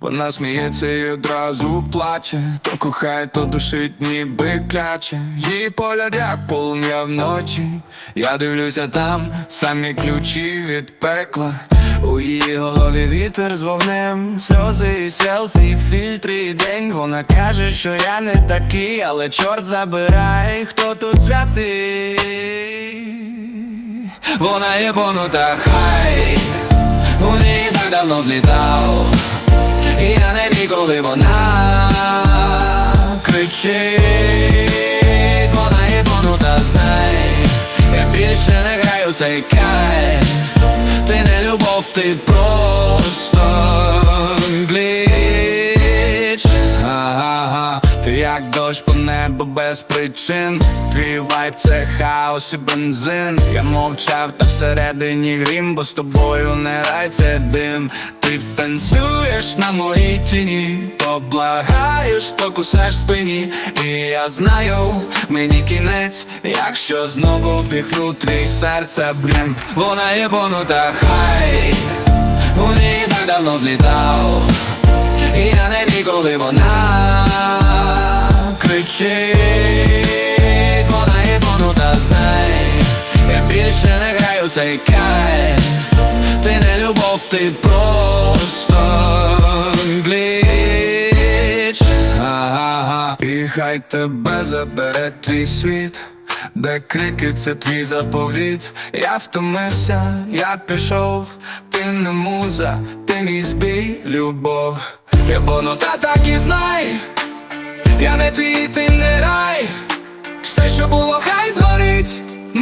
Вона сміється і одразу плаче, то кохає, то душить, ніби кляче. Її погляд, як полум'я вночі. Я дивлюся там, самі ключі від пекла. У її голові вітер з вогнем, сльози і селфі, фільтри і день. Вона каже, що я не такий, але чорт забирай, хто тут святий. Вона є бонута, хай, у неї так давно злітав. Коли вона кричить, вона є понута, знай. Я більше не граю цей кайф. Ти не любов, ти просто як дощ по небу без причин. Твій вайб це хаос і бензин. Я мовчав, та всередині грім, бо з тобою не рай це дим. Ти танцюєш на моїй тіні, то то кусаєш спині. І я знаю, мені кінець, якщо знову вдихну твій серце блін. Вона є бонута, хай, у неї так давно злітав. І на небі, коли вона цей кайф Ти не любов, ти просто гліч і хай тебе забере твій світ. Де крики, це твій заповіт. Я втомився, я пішов, ти не муза, ти мій збій, любов. Я бонута так і знай, я не твій, ти не рай. Все, що було, хай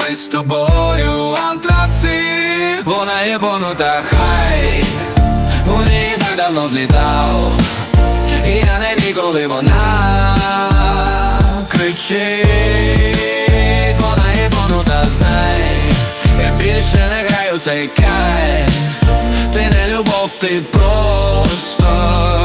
Ми з тобою антрацит Вона є бонута, хай. У неї так давно злітав І на небі, коли вона кричить Вона є бонута, знай Я більше не граю цей кайф. Ти не любов, ти просто